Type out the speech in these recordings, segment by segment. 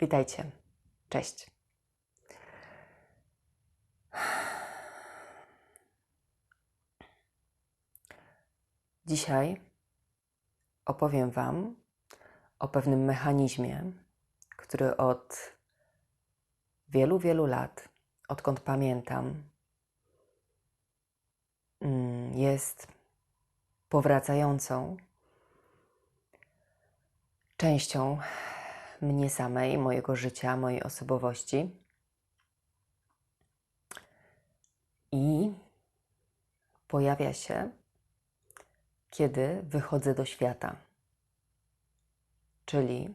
Witajcie. Cześć. Dzisiaj opowiem Wam o pewnym mechanizmie, który od wielu, wielu lat, odkąd pamiętam, mm, jest powracającą częścią mnie samej, mojego życia, mojej osobowości. I pojawia się, kiedy wychodzę do świata. Czyli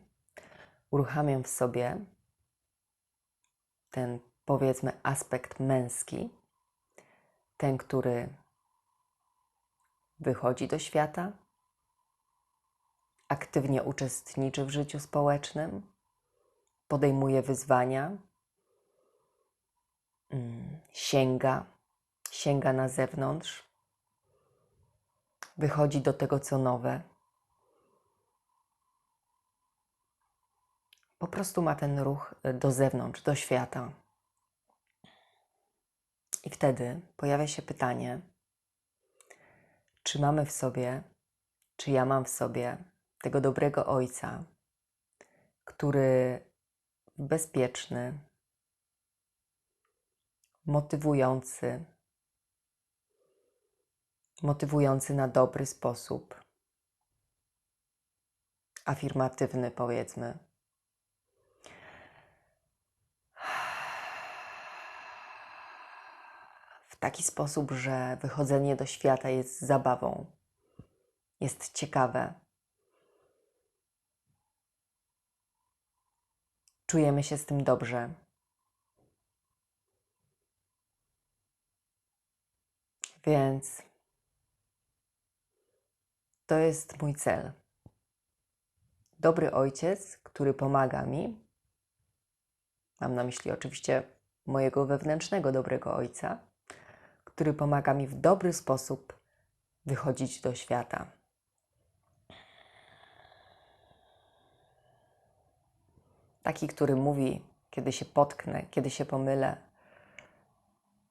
uruchamiam w sobie ten, powiedzmy, aspekt męski, ten, który wychodzi do świata, aktywnie uczestniczy w życiu społecznym, podejmuje wyzwania, mm, sięga, sięga na zewnątrz, wychodzi do tego, co nowe. Po prostu ma ten ruch do zewnątrz, do świata. I wtedy pojawia się pytanie, czy mamy w sobie, czy ja mam w sobie tego dobrego ojca, który bezpieczny, motywujący, motywujący na dobry sposób, afirmatywny, powiedzmy. W taki sposób, że wychodzenie do świata jest zabawą, jest ciekawe. Czujemy się z tym dobrze. Więc to jest mój cel. Dobry ojciec, który pomaga mi, mam na myśli oczywiście mojego wewnętrznego dobrego ojca, który pomaga mi w dobry sposób wychodzić do świata. Taki, który mówi, kiedy się potknę, kiedy się pomylę,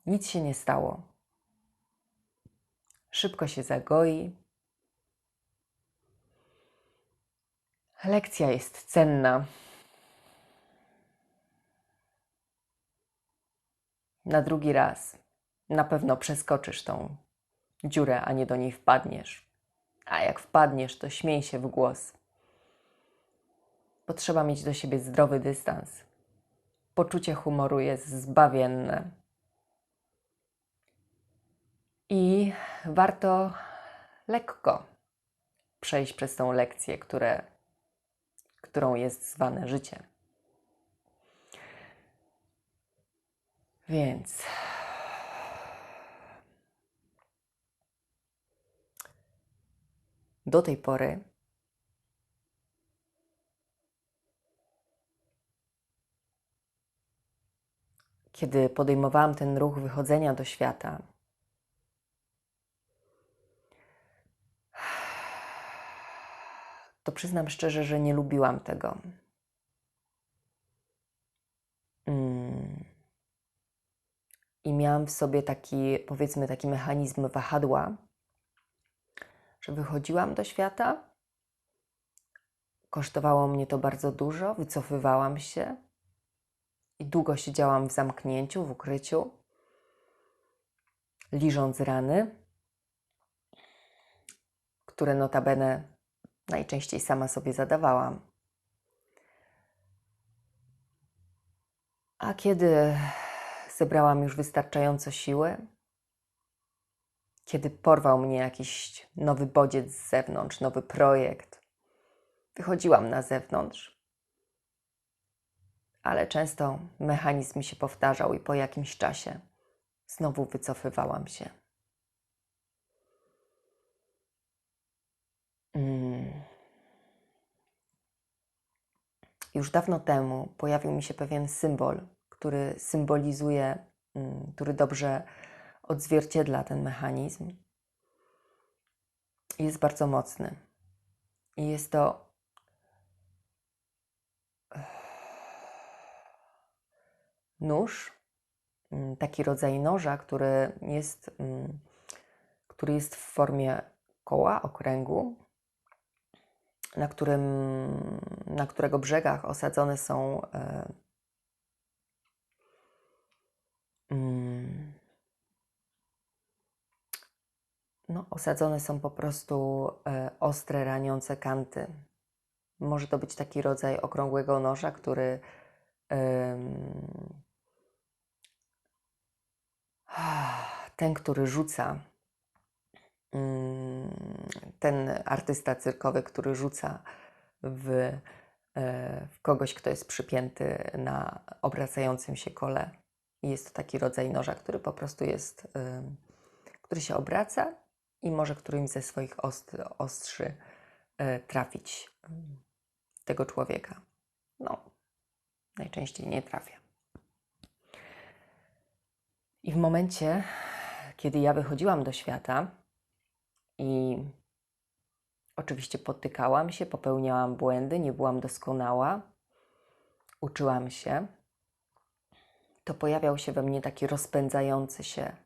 nic się nie stało. Szybko się zagoi, Lekcja jest cenna. Na drugi raz na pewno przeskoczysz tą dziurę, a nie do niej wpadniesz. A jak wpadniesz, to śmiej się w głos. Potrzeba mieć do siebie zdrowy dystans. Poczucie humoru jest zbawienne. I warto lekko przejść przez tą lekcję, które którą jest zwane życie. Więc do tej pory kiedy podejmowałam ten ruch wychodzenia do świata, to przyznam szczerze, że nie lubiłam tego. Mm. I miałam w sobie taki, powiedzmy, taki mechanizm wahadła, że wychodziłam do świata, kosztowało mnie to bardzo dużo, wycofywałam się i długo siedziałam w zamknięciu, w ukryciu, liżąc rany, które notabene najczęściej sama sobie zadawałam. A kiedy zebrałam już wystarczająco siły, kiedy porwał mnie jakiś nowy bodziec z zewnątrz, nowy projekt, wychodziłam na zewnątrz, ale często mechanizm się powtarzał i po jakimś czasie znowu wycofywałam się. Mm. Już dawno temu pojawił mi się pewien symbol, który symbolizuje, mm, który dobrze odzwierciedla ten mechanizm. Jest bardzo mocny. I jest to nóż, mm, taki rodzaj noża, który jest, mm, który jest w formie koła, okręgu, na, którym, na którego brzegach osadzone są e, mm, no, osadzone są po prostu e, ostre, raniące kanty. Może to być taki rodzaj okrągłego noża, który ten, który rzuca, mm, ten artysta cyrkowy, który rzuca w, e, w kogoś, kto jest przypięty na obracającym się kole. Jest to taki rodzaj noża, który po prostu jest, który się obraca i może którymś ze swoich ostrzy e, trafić tego człowieka. No, najczęściej nie trafia. I w momencie, kiedy ja wychodziłam do świata i oczywiście potykałam się, popełniałam błędy, nie byłam doskonała, uczyłam się, to pojawiał się we mnie taki rozpędzający się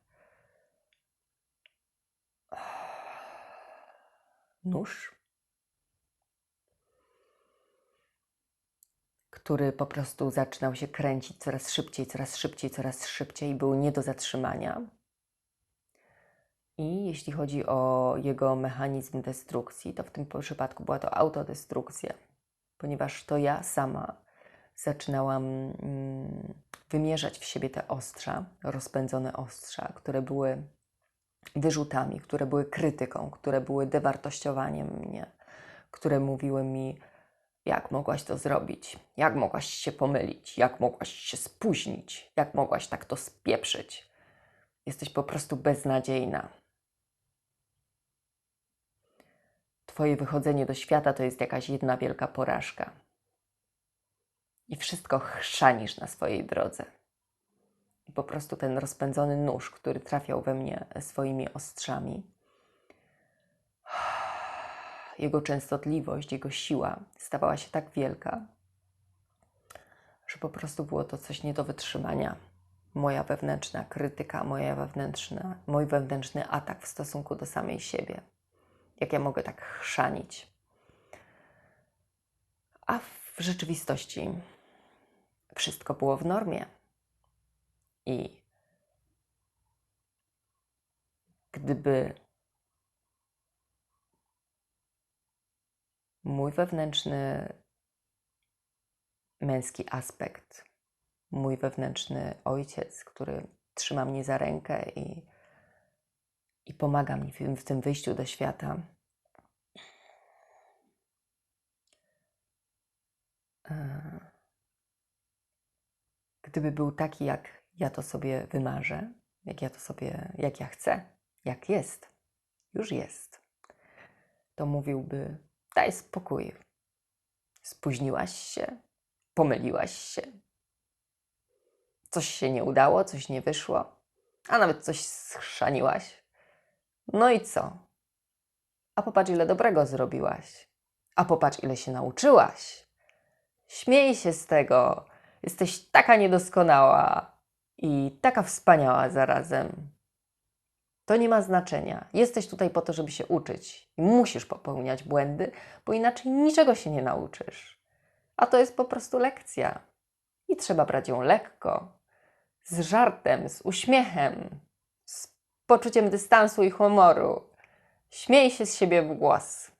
nóż, który po prostu zaczynał się kręcić coraz szybciej, coraz szybciej, coraz szybciej, był nie do zatrzymania. I jeśli chodzi o jego mechanizm destrukcji, to w tym przypadku była to autodestrukcja, ponieważ to ja sama zaczynałam mm, wymierzać w siebie te ostrza, rozpędzone ostrza, które były wyrzutami, które były krytyką, które były dewartościowaniem mnie, które mówiły mi, jak mogłaś to zrobić, jak mogłaś się pomylić, jak mogłaś się spóźnić, jak mogłaś tak to spieprzyć. Jesteś po prostu beznadziejna. Twoje wychodzenie do świata to jest jakaś jedna wielka porażka. I wszystko chrzanisz na swojej drodze. I po prostu ten rozpędzony nóż, który trafiał we mnie swoimi ostrzami, jego częstotliwość, jego siła stawała się tak wielka, że po prostu było to coś nie do wytrzymania. Moja wewnętrzna krytyka, moja wewnętrzna, mój wewnętrzny atak w stosunku do samej siebie. Jak ja mogę tak chrzanić? A w rzeczywistości wszystko było w normie. I gdyby mój wewnętrzny męski aspekt, mój wewnętrzny ojciec, który trzyma mnie za rękę i, i pomaga mi w, w tym wyjściu do świata. E, gdyby był taki, jak ja to sobie wymarzę, jak ja to sobie, jak ja chcę, jak jest, już jest, to mówiłby: Daj spokój. Spóźniłaś się, pomyliłaś się, coś się nie udało, coś nie wyszło, a nawet coś schrzaniłaś. No i co? A popatrz, ile dobrego zrobiłaś. A popatrz, ile się nauczyłaś. Śmiej się z tego. Jesteś taka niedoskonała i taka wspaniała zarazem. To nie ma znaczenia. Jesteś tutaj po to, żeby się uczyć. I musisz popełniać błędy, bo inaczej niczego się nie nauczysz. A to jest po prostu lekcja. I trzeba brać ją lekko, z żartem, z uśmiechem, z poczuciem dystansu i humoru. Śmiej się z siebie w głos.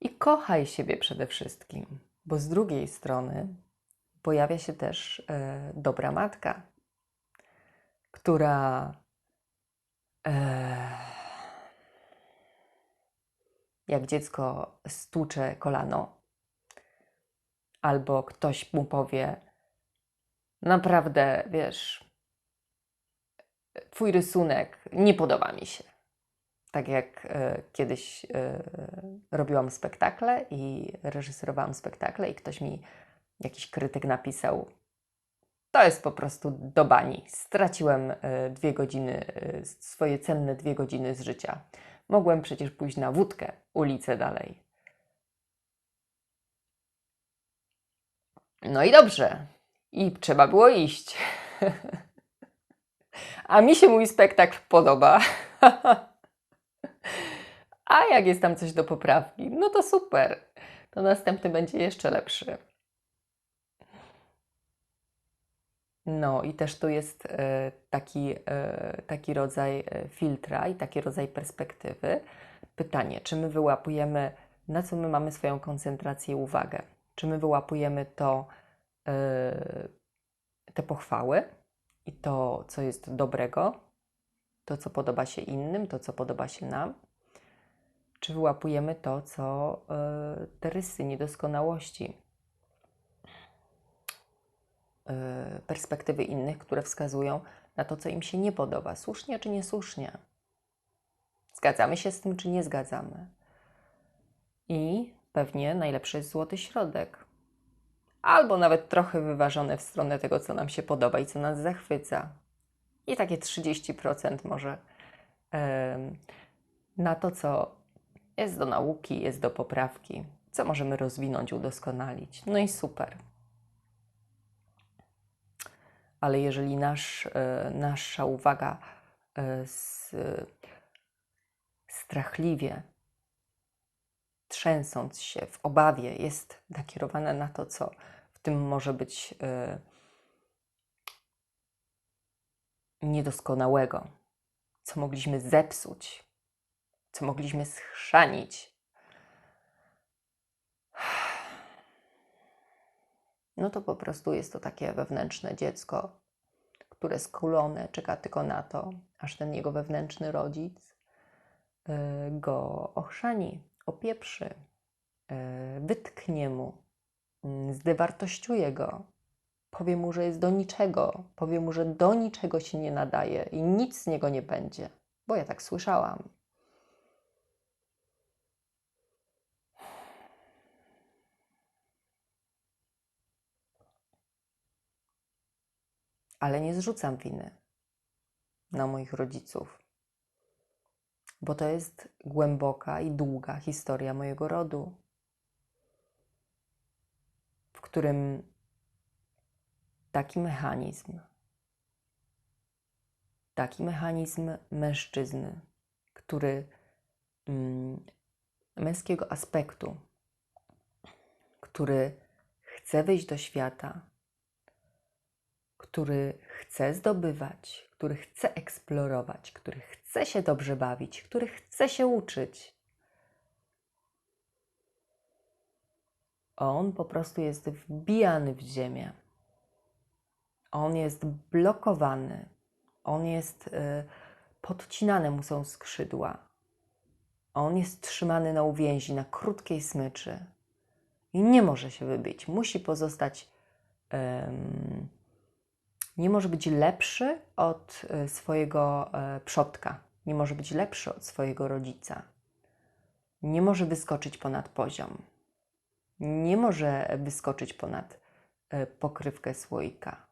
I kochaj siebie przede wszystkim, bo z drugiej strony pojawia się też e, dobra matka, która e, jak dziecko stłucze kolano, albo ktoś mu powie, naprawdę, wiesz, twój rysunek nie podoba mi się. Tak jak e, kiedyś e, robiłam spektakle i reżyserowałam spektakle i ktoś mi, jakiś krytyk napisał, to jest po prostu do bani. Straciłem e, dwie godziny, e, swoje cenne dwie godziny z życia. Mogłem przecież pójść na wódkę, ulicę dalej. No i dobrze. I trzeba było iść. A mi się mój spektakl podoba. A jak jest tam coś do poprawki, no to super. To następny będzie jeszcze lepszy. No i też tu jest e, taki, e, taki rodzaj e, filtra i taki rodzaj perspektywy. Pytanie, czy my wyłapujemy, na co my mamy swoją koncentrację i uwagę? Czy my wyłapujemy to, te pochwały i to, co jest dobrego, to, co podoba się innym, to, co podoba się nam? Czy wyłapujemy to, co te rysy niedoskonałości, perspektywy innych, które wskazują na to, co im się nie podoba, słusznie czy niesłusznie. Zgadzamy się z tym, czy nie zgadzamy. I pewnie najlepszy jest złoty środek. Albo nawet trochę wyważone w stronę tego, co nam się podoba i co nas zachwyca. I takie 30% może yy, na to, co jest do nauki, jest do poprawki, co możemy rozwinąć, udoskonalić. No i super ale jeżeli nasz, e, nasza uwaga e, strachliwie, trzęsąc się w obawie, jest nakierowana na to, co w tym może być e, niedoskonałego, co mogliśmy zepsuć, co mogliśmy schrzanić, no to po prostu jest to takie wewnętrzne dziecko, które skulone czeka tylko na to, aż ten jego wewnętrzny rodzic y, go ochrzani, opieprzy, y, wytknie mu, y, zdewartościuje go, powie mu, że jest do niczego, powie mu, że do niczego się nie nadaje i nic z niego nie będzie, bo ja tak słyszałam. Ale nie zrzucam winy na moich rodziców, bo to jest głęboka i długa historia mojego rodu, w którym taki mechanizm, taki mechanizm mężczyzny, który mm, męskiego aspektu, który chce wyjść do świata, który chce zdobywać, który chce eksplorować, który chce się dobrze bawić, który chce się uczyć. On po prostu jest wbijany w ziemię. On jest blokowany. On jest y, podcinane mu są skrzydła. On jest trzymany na uwięzi, na krótkiej smyczy i nie może się wybić. Musi pozostać nie może być lepszy od e, swojego e, przodka, nie może być lepszy od swojego rodzica, nie może wyskoczyć ponad poziom, nie może wyskoczyć ponad e, pokrywkę słoika.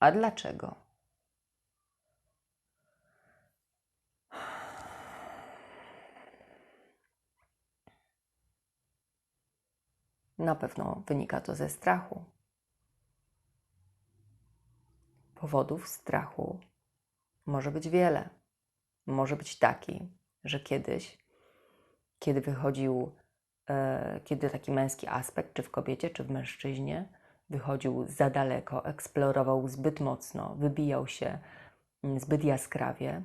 A dlaczego? Na pewno wynika to ze strachu. Powodów strachu może być wiele. Może być taki, że kiedyś, kiedy wychodził, e, kiedy taki męski aspekt, czy w kobiecie, czy w mężczyźnie, wychodził za daleko, eksplorował zbyt mocno, wybijał się mm, zbyt jaskrawie,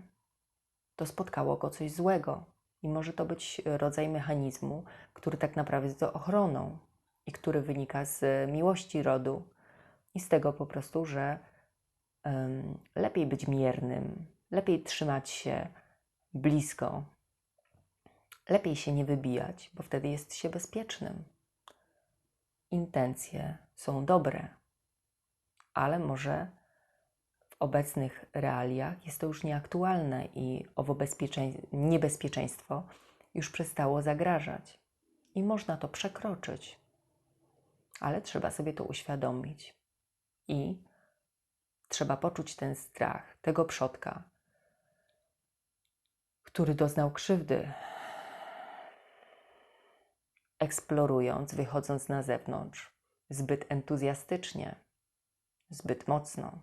to spotkało go coś złego. I może to być rodzaj mechanizmu, który tak naprawdę jest ochroną i który wynika z miłości rodu i z tego po prostu, że lepiej być miernym, lepiej trzymać się blisko, lepiej się nie wybijać, bo wtedy jest się bezpiecznym. Intencje są dobre, ale może w obecnych realiach jest to już nieaktualne i owo niebezpieczeństwo już przestało zagrażać i można to przekroczyć. Ale trzeba sobie to uświadomić i Trzeba poczuć ten strach tego przodka, który doznał krzywdy, eksplorując, wychodząc na zewnątrz, zbyt entuzjastycznie, zbyt mocno.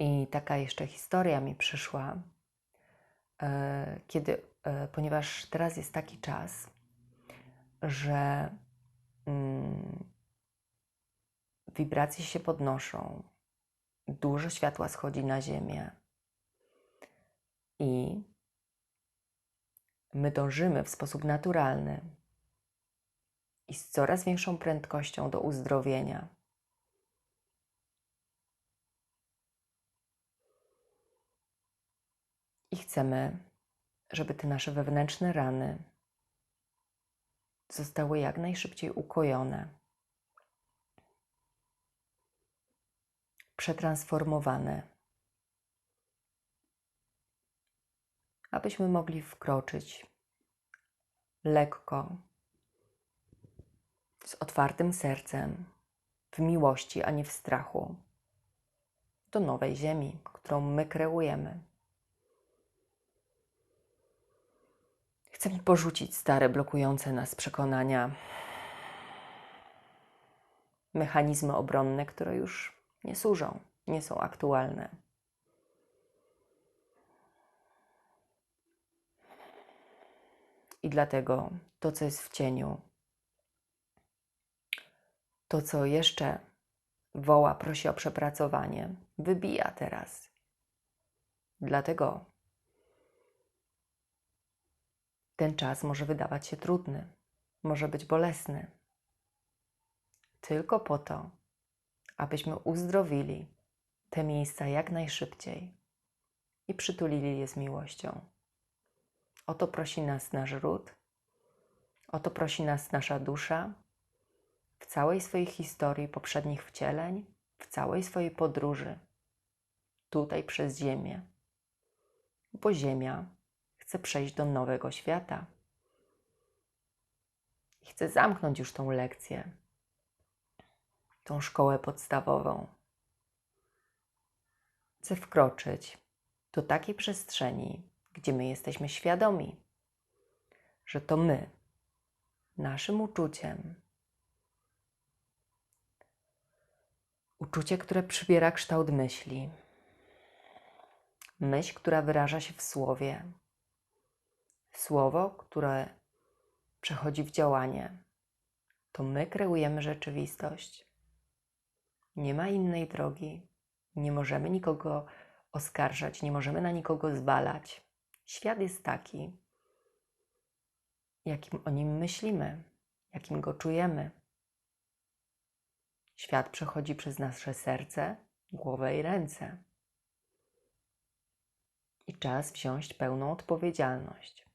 I taka jeszcze historia mi przyszła, e, kiedy, e, ponieważ teraz jest taki czas, że mm, wibracje się podnoszą, dużo światła schodzi na Ziemię i my dążymy w sposób naturalny i z coraz większą prędkością do uzdrowienia. I chcemy, żeby te nasze wewnętrzne rany zostały jak najszybciej ukojone, przetransformowane, abyśmy mogli wkroczyć lekko, z otwartym sercem, w miłości, a nie w strachu, do nowej ziemi, którą my kreujemy. Chcemy porzucić stare, blokujące nas przekonania, mechanizmy obronne, które już nie służą, nie są aktualne. I dlatego to, co jest w cieniu, to, co jeszcze woła, prosi o przepracowanie, wybija teraz. Dlatego ten czas może wydawać się trudny, może być bolesny. Tylko po to, abyśmy uzdrowili te miejsca jak najszybciej i przytulili je z miłością. O to prosi nas nasz ród, o to prosi nas nasza dusza w całej swojej historii poprzednich wcieleń, w całej swojej podróży tutaj przez Ziemię. Bo Ziemia chce przejść do nowego świata. I chcę zamknąć już tą lekcję, tą szkołę podstawową. Chcę wkroczyć do takiej przestrzeni, gdzie my jesteśmy świadomi, że to my, naszym uczuciem, uczucie, które przybiera kształt myśli, myśl, która wyraża się w słowie, słowo, które przechodzi w działanie, to my kreujemy rzeczywistość. Nie ma innej drogi. Nie możemy nikogo oskarżać, nie możemy na nikogo zwalać. Świat jest taki, jakim o nim myślimy, jakim go czujemy. Świat przechodzi przez nasze serce, głowę i ręce. I czas wziąć pełną odpowiedzialność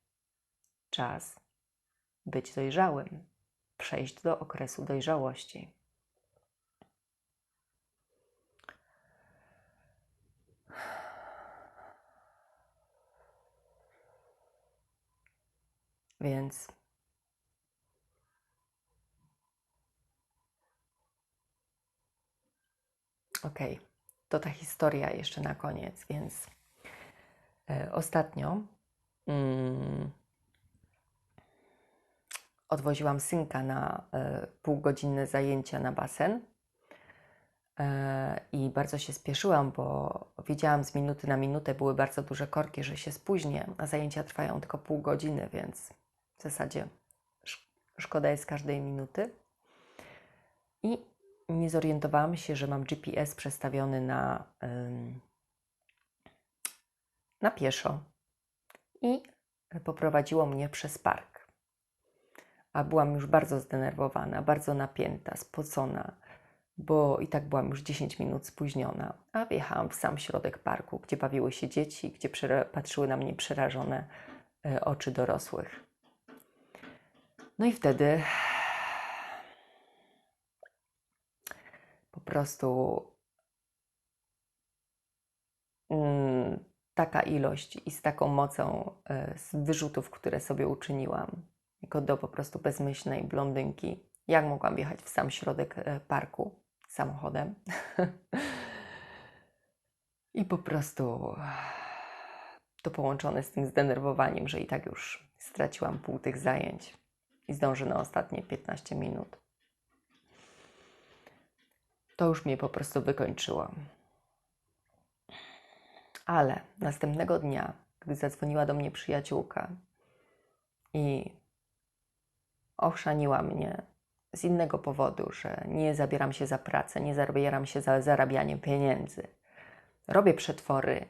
czas być dojrzałym, przejść do okresu dojrzałości. Więc ok, to ta historia jeszcze na koniec, więc e, ostatnio. Mm, odwoziłam synka na e, półgodzinne zajęcia na basen. E, I bardzo się spieszyłam, bo wiedziałam z minuty na minutę, były bardzo duże korki, że się spóźnię, a zajęcia trwają tylko pół godziny, więc w zasadzie szkoda jest każdej minuty. I nie zorientowałam się, że mam GPS przestawiony na, na pieszo i poprowadziło mnie przez park a byłam już bardzo zdenerwowana, bardzo napięta, spocona, bo i tak byłam już 10 minut spóźniona, a wjechałam w sam środek parku, gdzie bawiły się dzieci, gdzie patrzyły na mnie przerażone e, oczy dorosłych. No i wtedy po prostu mm, taka ilość i z taką mocą e, z wyrzutów, które sobie uczyniłam, tylko do po prostu bezmyślnej blondynki. Jak mogłam wjechać w sam środek e, parku samochodem? I po prostu to połączone z tym zdenerwowaniem, że i tak już straciłam pół tych zajęć i zdążę na ostatnie 15 minut. To już mnie po prostu wykończyło. Ale następnego dnia, gdy zadzwoniła do mnie przyjaciółka i ochrzaniła mnie z innego powodu, że nie zabieram się za pracę, nie zabieram się za zarabianie pieniędzy. Robię przetwory,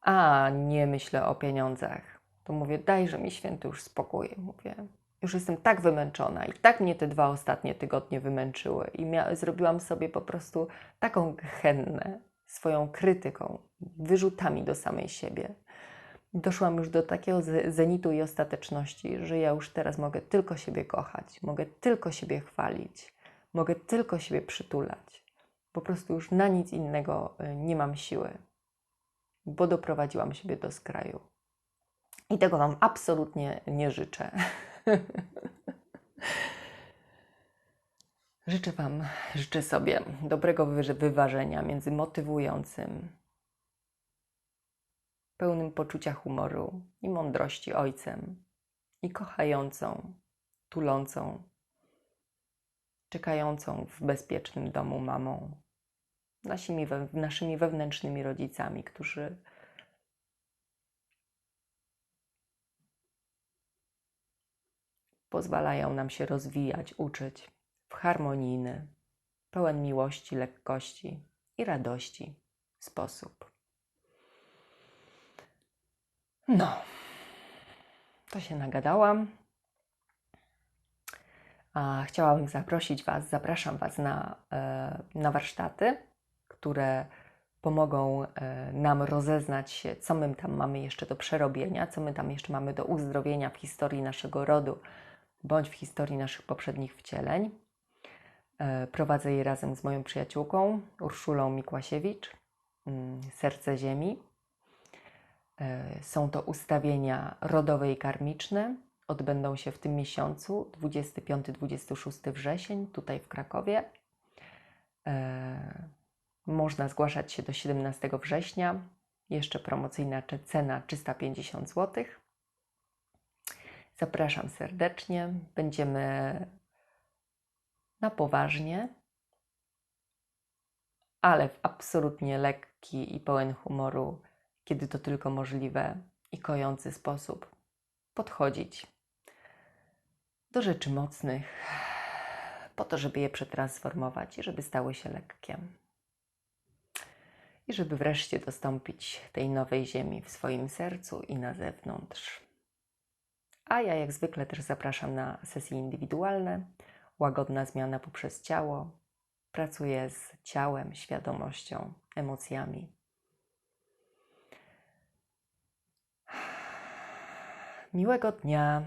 a nie myślę o pieniądzach. To mówię, dajże mi święty już spokój. Mówię, już jestem tak wymęczona i tak mnie te dwa ostatnie tygodnie wymęczyły i zrobiłam sobie po prostu taką gehennę swoją krytyką, wyrzutami do samej siebie. Doszłam już do takiego zenitu i ostateczności, że ja już teraz mogę tylko siebie kochać, mogę tylko siebie chwalić, mogę tylko siebie przytulać. Po prostu już na nic innego y, nie mam siły, bo doprowadziłam siebie do skraju. I tego Wam absolutnie nie życzę. życzę Wam, życzę sobie dobrego wy- wyważenia między motywującym, pełnym poczucia humoru i mądrości ojcem i kochającą, tulącą, czekającą w bezpiecznym domu mamą, naszymi, naszymi wewnętrznymi rodzicami, którzy pozwalają nam się rozwijać, uczyć w harmonijny, pełen miłości, lekkości i radości sposób. No, to się nagadałam. A chciałabym zaprosić Was, zapraszam Was na, e, na warsztaty, które pomogą e, nam rozeznać się, co my tam mamy jeszcze do przerobienia, co my tam jeszcze mamy do uzdrowienia w historii naszego rodu bądź w historii naszych poprzednich wcieleń. E, Prowadzę je razem z moją przyjaciółką Urszulą Mikłasiewicz, mm, Serce Ziemi. E, Są to ustawienia rodowe i karmiczne. Odbędą się w tym miesiącu 25-26 wrzesień tutaj w Krakowie. E, Można zgłaszać się do 17 września. Jeszcze promocyjna cena 350 zł. Zapraszam serdecznie. Będziemy na poważnie, ale w absolutnie lekki i pełen humoru, kiedy to tylko możliwe i kojący sposób podchodzić do rzeczy mocnych, po to, żeby je przetransformować i żeby stały się lekkie. I żeby wreszcie dostąpić tej nowej ziemi w swoim sercu i na zewnątrz. A ja jak zwykle też zapraszam na sesje indywidualne, łagodna zmiana poprzez ciało. Pracuję z ciałem, świadomością, emocjami. Miłego dnia.